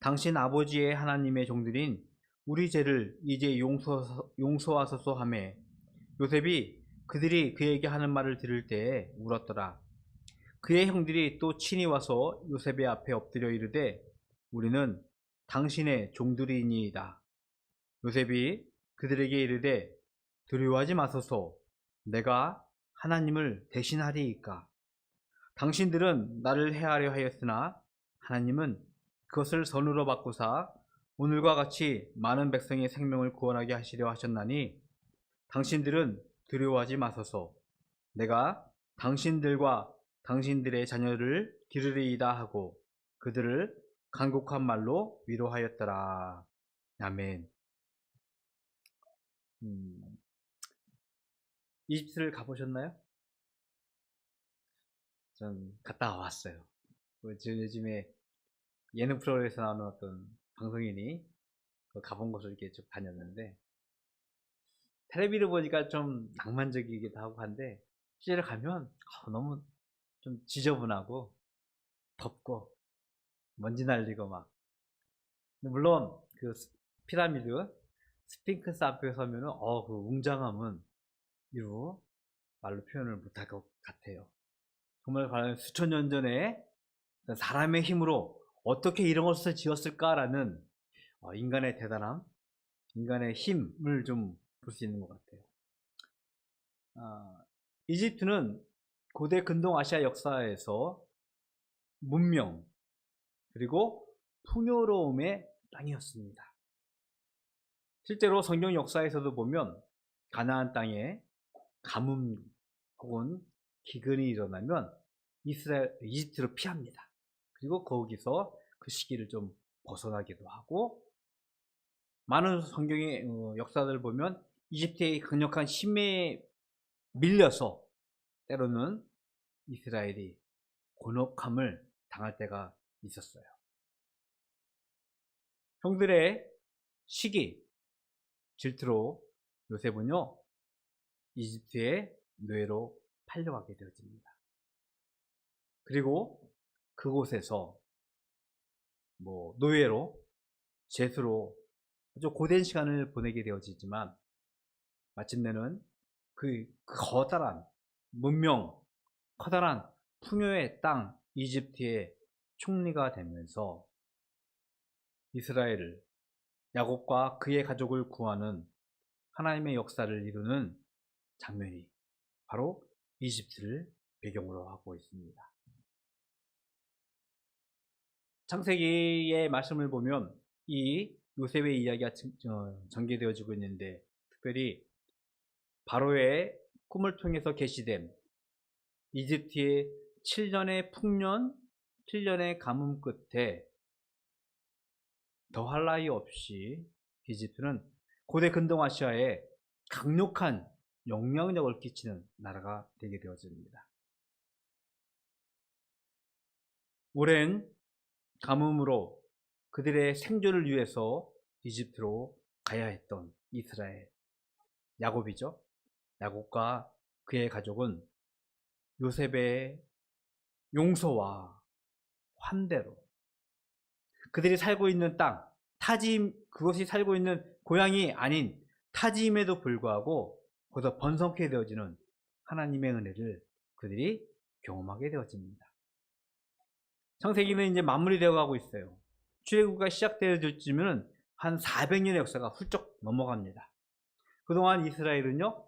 당신 아버지의 하나님의 종들인 우리 죄를 이제 용서, 용서하소서 하매 요셉이 그들이 그에게 하는 말을 들을 때에 울었더라. 그의 형들이 또 친히 와서 요셉의 앞에 엎드려 이르되 우리는 당신의 종들이니이다. 요셉이 그들에게 이르되 두려워하지 마소서 내가 하나님을 대신하리이까. 당신들은 나를 해하려 하였으나 하나님은 그것을 선으로 바꾸사 오늘과 같이 많은 백성의 생명을 구원하게 하시려 하셨나니 당신들은 두려워하지 마소서 내가 당신들과 당신들의 자녀를 기르리이다 하고 그들을 간곡한 말로 위로하였더라. 아멘. 음, 이집트를 가보셨나요? 전 갔다 왔어요. 뭐 지금 요즘에 예능 프로에서 나오는 어떤 방송인이 그 가본 곳을 이렇게 쭉 다녔는데 텔레비를 보니까 좀 낭만적이기도 하고 한데 실제로 가면 어, 너무 좀 지저분하고 덥고 먼지 날리고 막 물론 그 스- 피라미드 스핑크스 앞에 서면은 어그 웅장함은 이루 말로 표현을 못할 것 같아요. 정말 수천 년 전에 사람의 힘으로 어떻게 이런 것을 지었을까라는 어, 인간의 대단함, 인간의 힘을 좀 볼 수 있는 것 같아요. 아, 이집트는 고대 근동 아시아 역사에서 문명 그리고 풍요로움의 땅이었습니다. 실제로 성경 역사에서도 보면 가나안 땅에 가뭄 혹은 기근이 일어나면 이스라엘 이집트로 피합니다. 그리고 거기서 그 시기를 좀 벗어나기도 하고 많은 성경의 어, 역사들을 보면 이집트의 강력한 힘에 밀려서 때로는 이스라엘이 곤혹함을 당할 때가 있었어요. 형들의 시기 질투로 요셉은요 이집트의 노예로 팔려가게 되어집니다. 그리고 그곳에서 뭐 노예로 죄수로 아주 고된 시간을 보내게 되어지지만 마침내는 그 커다란 문명, 커다란 풍요의 땅 이집트의 총리가 되면서 이스라엘을 야곱과 그의 가족을 구하는 하나님의 역사를 이루는 장면이 바로 이집트를 배경으로 하고 있습니다. 창세기의 말씀을 보면 이 요셉의 이야기가 전- 어, 전개되어지고 있는데 특별히 바로의 꿈을 통해서 계시된 이집트의 7년의 풍년, 7년의 가뭄 끝에 더할 나위 없이 이집트는 고대 근동아시아에 강력한 영향력을 끼치는 나라가 되게 되어집니다. 오랜 가뭄으로 그들의 생존을 위해서 이집트로 가야 했던 이스라엘 야곱이죠. 야곱과 그의 가족은 요셉의 용서와 환대로 그들이 살고 있는 땅 타지임 그것이 살고 있는 고향이 아닌 타지임에도 불구하고 거기서 번성케 되어지는 하나님의 은혜를 그들이 경험하게 되어집니다. 창세기는 이제 마무리되어 가고 있어요. 출애굽가 시작되어질쯤은 한 400년의 역사가 훌쩍 넘어갑니다. 그동안 이스라엘은요,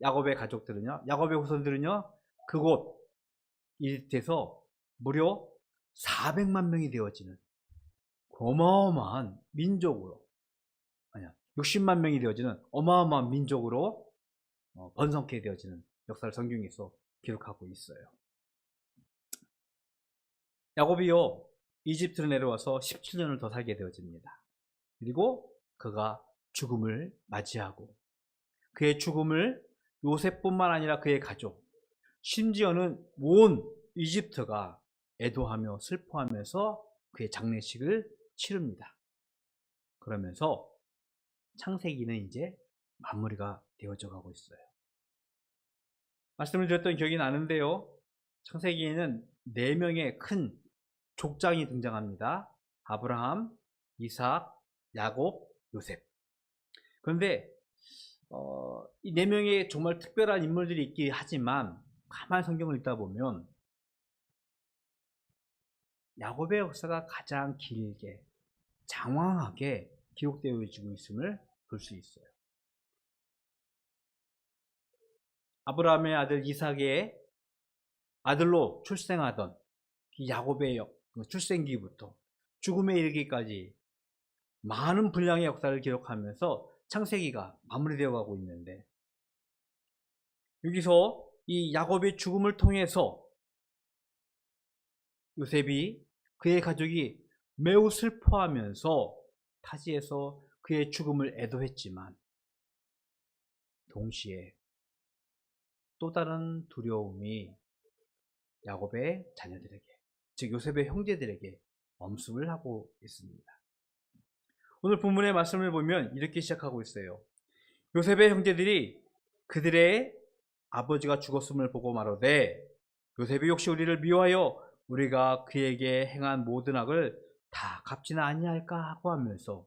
야곱의 가족들은요, 야곱의 후손들은요, 그곳 이집트에서 무려 400만 명이 되어지는 어마어마한 민족으로, 아니야, 60만 명이 되어지는 어마어마한 민족으로 어, 번성케 되어지는 역사를 성경에서 기록하고 있어요. 야곱이요, 이집트로 내려와서 17년을 더 살게 되어집니다. 그리고 그가 죽음을 맞이하고 그의 죽음을 요셉뿐만 아니라 그의 가족, 심지어는 온 이집트가 애도하며 슬퍼하면서 그의 장례식을 치릅니다. 그러면서 창세기는 이제 마무리가 되어져 가고 있어요. 말씀을 드렸던 기억이 나는데요. 창세기에는 네 명의 큰 족장이 등장합니다. 아브라함, 이삭, 야곱, 요셉. 그런데 어, 이 네 명의 정말 특별한 인물들이 있긴 하지만 가만 성경을 읽다 보면 야곱의 역사가 가장 길게 장황하게 기록되어지고 있음을 볼 수 있어요. 아브라함의 아들 이삭의 아들로 출생하던 이 야곱의 역, 그 출생기부터 죽음에 이르기까지 많은 분량의 역사를 기록하면서 창세기가 마무리되어 가고 있는데 여기서 이 야곱의 죽음을 통해서 요셉이 그의 가족이 매우 슬퍼하면서 타지에서 그의 죽음을 애도했지만 동시에 또 다른 두려움이 야곱의 자녀들에게 즉 요셉의 형제들에게 엄습을 하고 있습니다. 오늘 본문의 말씀을 보면 이렇게 시작하고 있어요. 요셉의 형제들이 그들의 아버지가 죽었음을 보고 말하되 요셉이 혹시 우리를 미워하여 우리가 그에게 행한 모든 악을 다 갚지는 아니할까 하고 하면서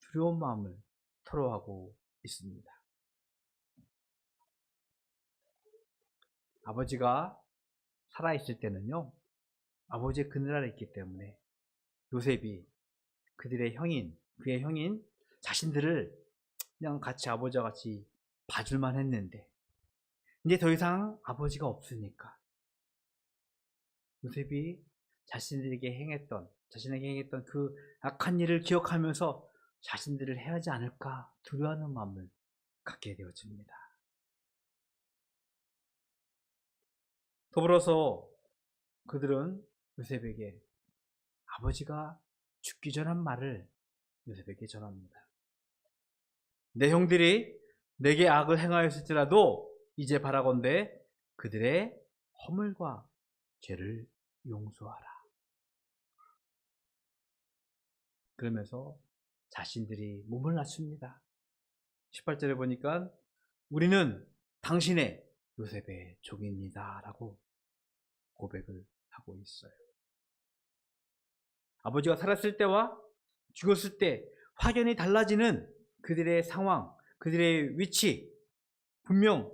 두려운 마음을 토로하고 있습니다. 아버지가 살아있을 때는요, 아버지의 그늘 아래 있기 때문에 요셉이 그들의 형인, 그의 형인 자신들을 그냥 같이 아버지와 같이 봐줄만 했는데, 이제 더 이상 아버지가 없으니까 요셉이 자신들에게 행했던, 자신에게 행했던 그 악한 일을 기억하면서 자신들을 해하지 않을까 두려워하는 마음을 갖게 되어집니다. 더불어서 그들은 요셉에게 아버지가 죽기 전한 말을 요셉에게 전합니다. 내 형들이 내게 악을 행하였을지라도 이제 바라건대 그들의 허물과 죄를 용서하라. 그러면서 자신들이 몸을 낮춥니다. 18절에 보니까 우리는 당신의 요셉의 종입니다. 라고 고백을 하고 있어요. 아버지가 살았을 때와 죽었을 때 확연히 달라지는 그들의 상황, 그들의 위치, 분명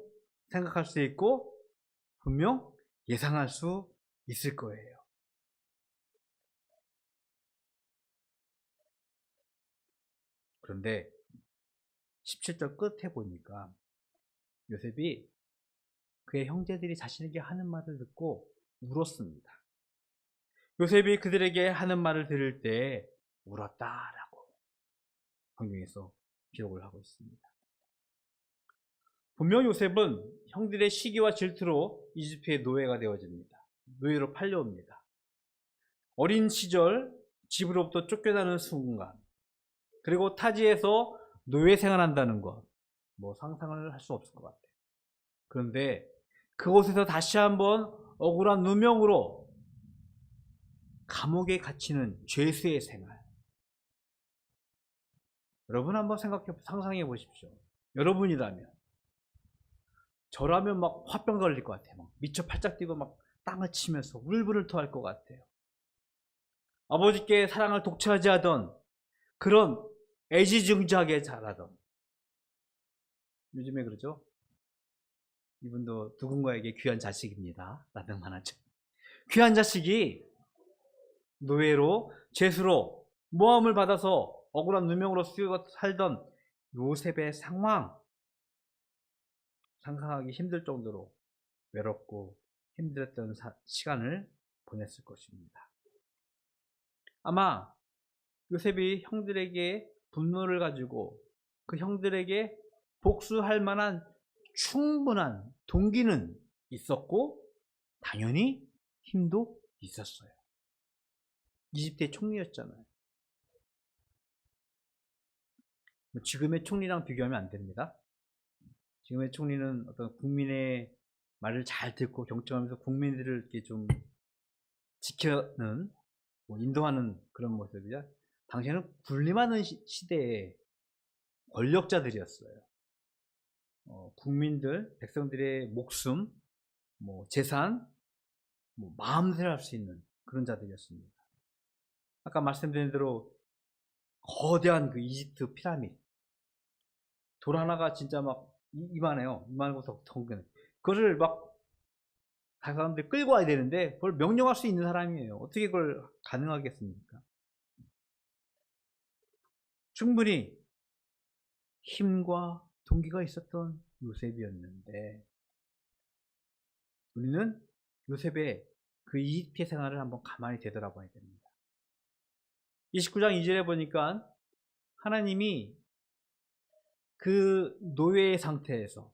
생각할 수 있고, 분명 예상할 수 있을 거예요. 그런데 17절 끝에 보니까 요셉이 그의 형제들이 자신에게 하는 말을 듣고 울었습니다. 요셉이 그들에게 하는 말을 들을 때 울었다라고 성경에서 기록을 하고 있습니다. 분명 요셉은 형들의 시기와 질투로 이집트의 노예가 되어집니다. 노예로 팔려옵니다. 어린 시절 집으로부터 쫓겨나는 순간, 그리고 타지에서 노예 생활한다는 것, 뭐 상상을 할 수 없을 것 같아요. 그런데 그곳에서 다시 한번 억울한 누명으로 감옥에 갇히는 죄수의 생활. 여러분 한번 생각해, 상상해 보십시오. 여러분이라면. 저라면 막 화병 걸릴 것 같아요. 막 미쳐 팔짝 뛰고 막 땅을 치면서 울분을 토할 것 같아요. 아버지께 사랑을 독차지 하던 그런 애지중지하게 자라던 요즘에 그러죠. 이분도 누군가에게 귀한 자식입니다. 라는 말하죠. 귀한 자식이 노예로 죄수로 모함을 받아서 억울한 누명으로 쓰여 살던 요셉의 상황 상상하기 힘들 정도로 외롭고 힘들었던 사, 시간을 보냈을 것입니다. 아마 요셉이 형들에게 분노를 가지고 그 형들에게 복수할 만한 충분한 동기는 있었고 당연히 힘도 있었어요. 이집트의 총리였잖아요. 뭐 지금의 총리랑 비교하면 안 됩니다. 지금의 총리는 어떤 국민의 말을 잘 듣고 경청하면서 국민들을 이렇게 좀 지켜는 뭐 인도하는 그런 모습이야. 당시에는 군림하는 시, 대의 권력자들이었어요. 어, 국민들, 백성들의 목숨, 뭐 재산, 뭐 마음대로 할 수 있는 그런 자들이었습니다. 아까 말씀드린 대로 거대한 그 이집트 피라미드 돌 하나가 진짜 막 이- 이만해요. 이만하고서 덩근. 그거를 막 사람들 끌고 와야 되는데 그걸 명령할 수 있는 사람이에요. 어떻게 그걸 가능하겠습니까? 충분히 힘과 동기가 있었던 요셉이었는데 우리는 요셉의 그 이집트 생활을 한번 가만히 되돌아봐야 됩니다. 29장 2절에 보니까 하나님이 그 노예의 상태에서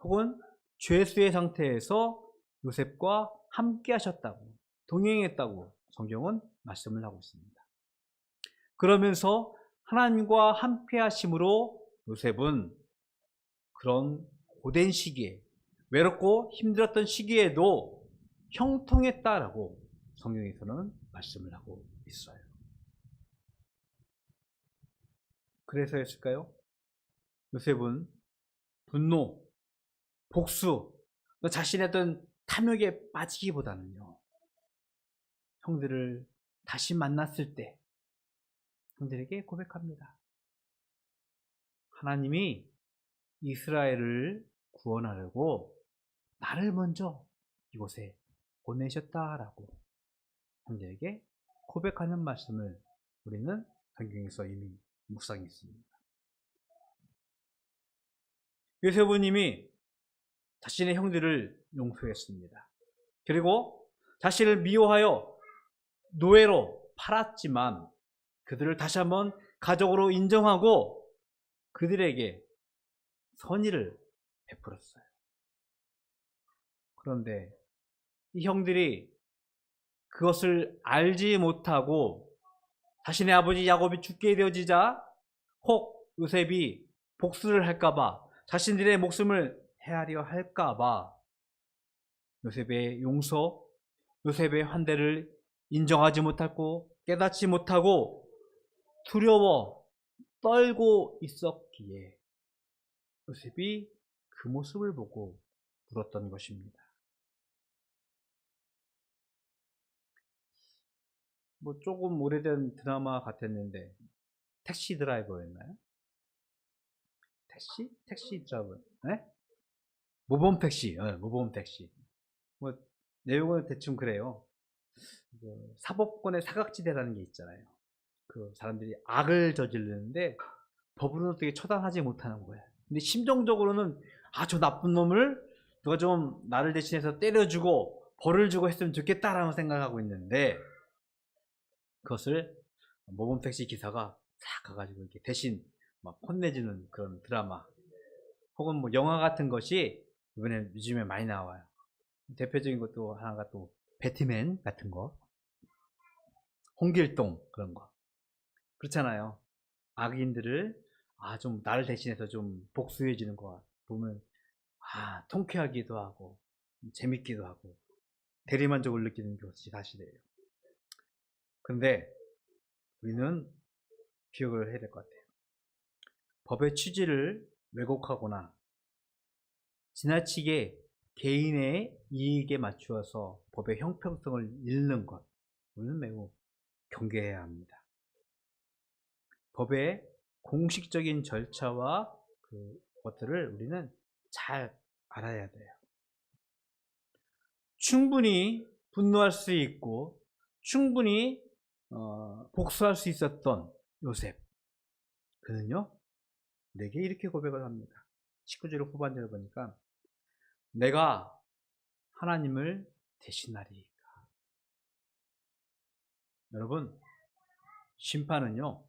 혹은 죄수의 상태에서 요셉과 함께 하셨다고 동행했다고 성경은 말씀을 하고 있습니다. 그러면서 하나님과 함께 하심으로 요셉은 그런 고된 시기에 외롭고 힘들었던 시기에도 형통했다라고 성경에서는 말씀을 하고 있어요. 그래서였을까요? 요셉은 분노, 복수, 또 자신의 어떤 탐욕에 빠지기보다는요, 형들을 다시 만났을 때, 형들에게 고백합니다. 하나님이 이스라엘을 구원하려고 나를 먼저 이곳에 보내셨다라고 형들에게 고백하는 말씀을 우리는 성경에서 이미 묵상했습니다. 요세부님이 자신의 형들을 용서했습니다. 그리고 자신을 미워하여 노예로 팔았지만 그들을 다시 한번 가족으로 인정하고 그들에게 선의를 베풀었어요. 그런데 이 형들이 그것을 알지 못하고 자신의 아버지 야곱이 죽게 되어지자 혹 요셉이 복수를 할까봐 자신들의 목숨을 헤아려 할까봐 요셉의 용서, 요셉의 환대를 인정하지 못하고 깨닫지 못하고 두려워 떨고 있었기에 요셉이 그 모습을 보고 울었던 것입니다. 뭐 조금 오래된 드라마 같았는데 택시 드라이버였나요? 택시? 택시 드라이버. 네? 모범 택시. 네, 모범 택시. 뭐 내용은 대충 그래요. 그 사법권의 사각지대라는 게 있잖아요. 그 사람들이 악을 저지르는데 법으로는 어떻게 처단하지 못하는 거예요. 근데 심정적으로는 아 저 나쁜 놈을 누가 좀 나를 대신해서 때려주고 벌을 주고 했으면 좋겠다라는 생각을 하고 있는데 그것을 모범 택시 기사가 싹 가가지고 이렇게 대신 막 혼내주는 그런 드라마 혹은 뭐 영화 같은 것이 이번에 요즘에 많이 나와요. 대표적인 것도 하나가 또 배트맨 같은 거, 홍길동 그런 거 그렇잖아요. 악인들을 아 좀 나를 대신해서 좀 복수해 주는 거 보면 아 통쾌하기도 하고 재밌기도 하고 대리만족을 느끼는 것이 사실이에요. 근데 우리는 기억을 해야 될 것 같아요. 법의 취지를 왜곡하거나 지나치게 개인의 이익에 맞추어서 법의 형평성을 잃는 것, 우리는 매우 경계해야 합니다. 법의 공식적인 절차와 그 것들을 우리는 잘 알아야 돼요. 충분히 분노할 수 있고 충분히 어, 복수할 수 있었던 요셉. 그는요, 내게 이렇게 고백을 합니다. 19절 후반절을 보니까, 내가 하나님을 대신하리이까. 여러분, 심판은요,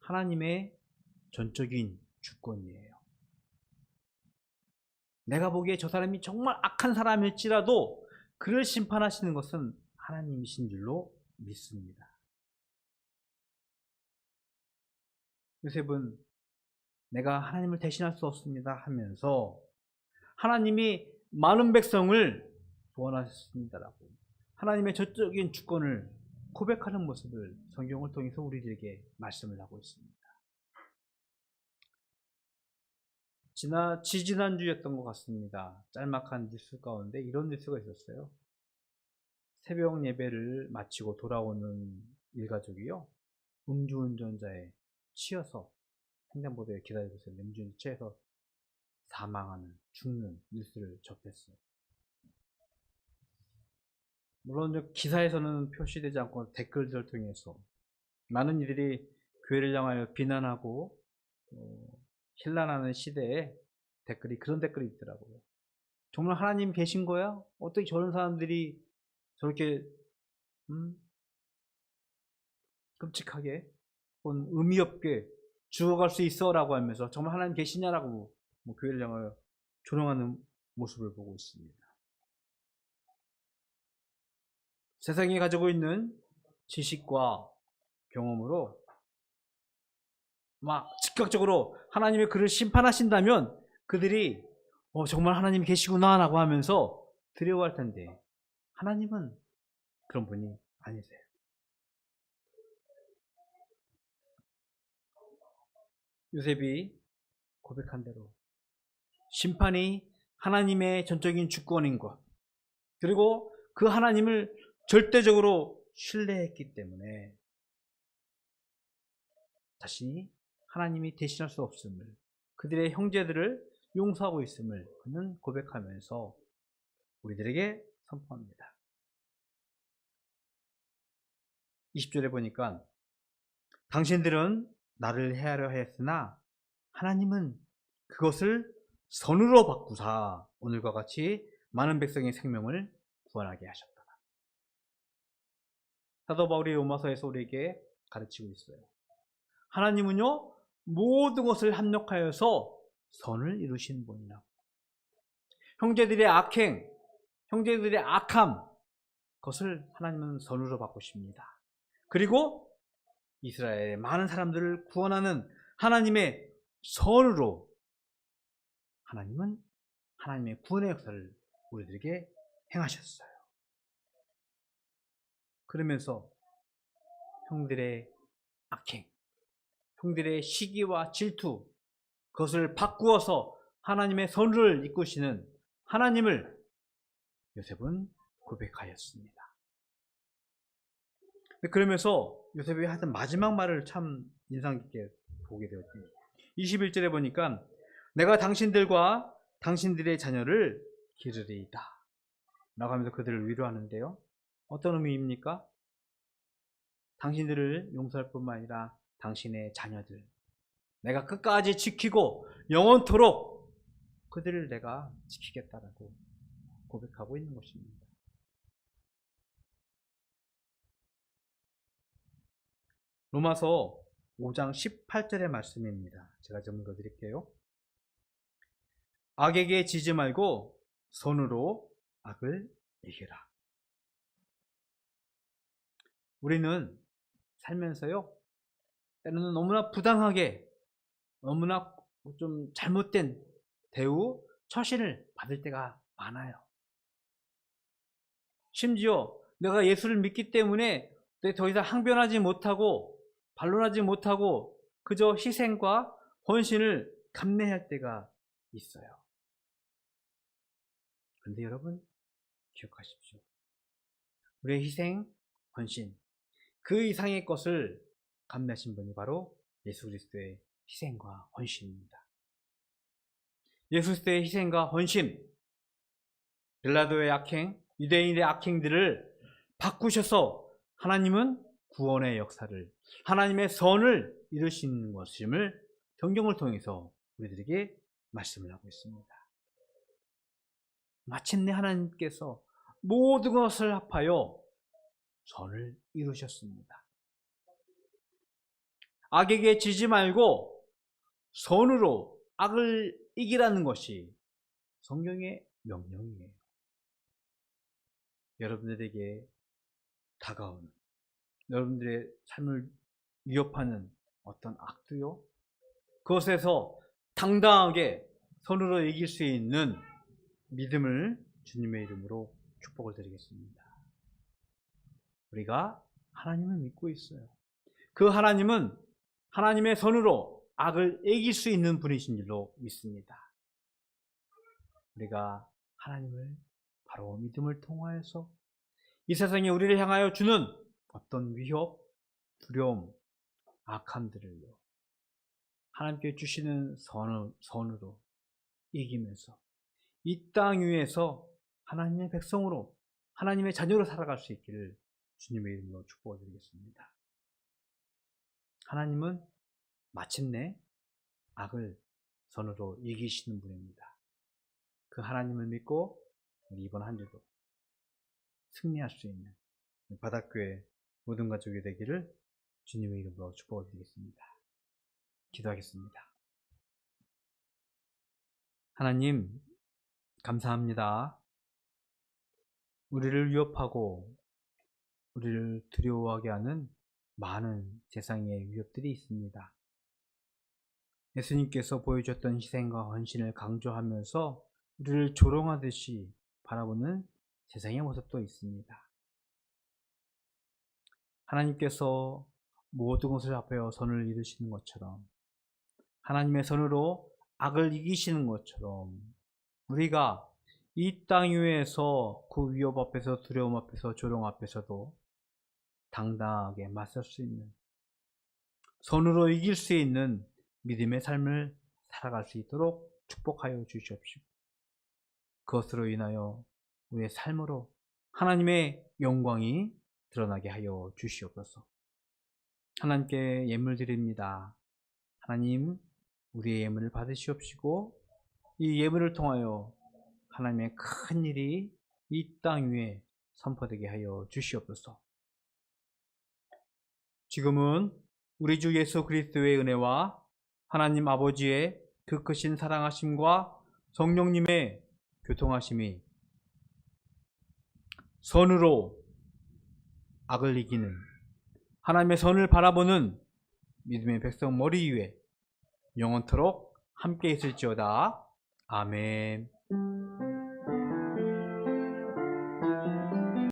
하나님의 전적인 주권이에요. 내가 보기에 저 사람이 정말 악한 사람일지라도 그를 심판하시는 것은 하나님이신 줄로 믿습니다. 요셉은 내가 하나님을 대신할 수 없습니다 하면서 하나님이 많은 백성을 구원하셨습니다라고 하나님의 저적인 주권을 고백하는 모습을 성경을 통해서 우리들에게 말씀을 하고 있습니다. 지나 지지난주였던 것 같습니다. 짤막한 뉴스 가운데 이런 뉴스가 있었어요. 새벽 예배를 마치고 돌아오는 일가족이요. 음주운전자에 치여서 횡단보도에 기다리고 있었는데 음주운전 취해서 사망하는 죽는 뉴스를 접했어요. 물론 기사에서는 표시되지 않고 댓글들을 통해서 많은 이들이 교회를 향하여 비난하고 어, 신란하는 시대에 댓글이 그런 댓글이 있더라고요. 정말 하나님 계신 거야? 어떻게 저런 사람들이 저렇게 음? 끔찍하게 혹은 의미 없게 죽어갈 수 있어라고 하면서 정말 하나님 계시냐라고 뭐 교회를 향하여 조롱하는 모습을 보고 있습니다. 세상이 가지고 있는 지식과 경험으로 막 즉각적으로 하나님의 그를 심판하신다면 그들이 어, 정말 하나님이 계시구나라고 하면서 두려워할 텐데 하나님은 그런 분이 아니세요. 요셉이 고백한 대로 심판이 하나님의 전적인 주권인 것 그리고 그 하나님을 절대적으로 신뢰했기 때문에 다시 하나님이 대신할 수 없음을 그들의 형제들을 용서하고 있음을 그는 고백하면서 우리들에게 선포합니다. 20절에 보니까 당신들은 나를 해하려 했으나 하나님은 그것을 선으로 바꾸사 오늘과 같이 많은 백성의 생명을 구원하게 하셨다. 사도 바울이 로마서에서 우리에게 가르치고 있어요. 하나님은요 모든 것을 합력하여서 선을 이루신 분이라. 형제들의 악행, 형제들의 악함, 그것을 하나님은 선으로 바꾸십니다. 그리고 이스라엘의 많은 사람들을 구원하는 하나님의 선으로 하나님은 하나님의 구원의 역사를 우리들에게 행하셨어요. 그러면서 형들의 악행, 형들의 시기와 질투, 그것을 바꾸어서 하나님의 선을 이끄시는 하나님을 요셉은 고백하였습니다. 그러면서 요셉이 하던 마지막 말을 참 인상 깊게 보게 되었습니다. 21절에 보니까 내가 당신들과 당신들의 자녀를 기르리이다. 하면서 그들을 위로하는데요. 어떤 의미입니까? 당신들을 용서할 뿐만 아니라 당신의 자녀들, 내가 끝까지 지키고 영원토록 그들을 내가 지키겠다라고 고백하고 있는 것입니다. 로마서 5장 18절의 말씀입니다. 제가 좀 읽어드릴게요. 악에게 지지 말고 손으로 악을 이겨라. 우리는 살면서요, 때로는 너무나 부당하게, 너무나 좀 잘못된 대우, 처신을 받을 때가 많아요. 심지어 내가 예수를 믿기 때문에 더 이상 항변하지 못하고 반론하지 못하고 그저 희생과 헌신을 감내할 때가 있어요. 그런데 여러분 기억하십시오. 우리의 희생, 헌신 그 이상의 것을 감내하신 분이 바로 예수 그리스도의 희생과 헌신입니다. 예수 그리스도의 희생과 헌신 빌라도의 악행, 유대인의 악행들을 바꾸셔서 하나님은 구원의 역사를 하나님의 선을 이루시는 것임을 성경을 통해서 우리들에게 말씀을 하고 있습니다. 마침내 하나님께서 모든 것을 합하여 선을 이루셨습니다. 악에게 지지 말고 선으로 악을 이기라는 것이 성경의 명령이에요. 여러분들에게 다가오는 여러분들의 삶을 위협하는 어떤 악도요. 그것에서 당당하게 손으로 이길 수 있는 믿음을 주님의 이름으로 축복을 드리겠습니다. 우리가 하나님을 믿고 있어요. 그 하나님은 하나님의 손으로 악을 이길 수 있는 분이신 줄로 믿습니다. 우리가 하나님을 바로 믿음을 통하여서 이 세상에 우리를 향하여 주는 어떤 위협, 두려움, 악함들을요. 하나님께 주시는 선, 선으로 이기면서 이 땅 위에서 하나님의 백성으로 하나님의 자녀로 살아갈 수 있기를 주님의 이름으로 축복을 드리겠습니다. 하나님은 마침내 악을 선으로 이기시는 분입니다. 그 하나님을 믿고 이번 한 주도 승리할 수 있는 바닥교회 모든 가족이 되기를 주님의 이름으로 축복을 드리겠습니다. 기도하겠습니다. 하나님, 감사합니다. 우리를 위협하고 우리를 두려워하게 하는 많은 세상의 위협들이 있습니다. 예수님께서 보여줬던 희생과 헌신을 강조하면서 우리를 조롱하듯이 바라보는 세상의 모습도 있습니다. 하나님께서 모든 것을 앞에어 선을 이루시는 것처럼 하나님의 선으로 악을 이기시는 것처럼 우리가 이 땅 위에서 그 위협 앞에서 두려움 앞에서 조롱 앞에서도 당당하게 맞설 수 있는 선으로 이길 수 있는 믿음의 삶을 살아갈 수 있도록 축복하여 주시옵시고 그것으로 인하여 우리의 삶으로 하나님의 영광이 드러나게 하여 주시옵소서. 하나님께 예물 드립니다. 하나님, 우리의 예물을 받으시옵시고 이 예물을 통하여 하나님의 큰 일이 이 땅 위에 선포되게 하여 주시옵소서. 지금은 우리 주 예수 그리스도의 은혜와 하나님 아버지의 그 크신 사랑하심과 성령님의 교통하심이 선으로 악을 이기는 하나님의 선을 바라보는 믿음의 백성 머리 위에 영원토록 함께 있을지어다. 아멘.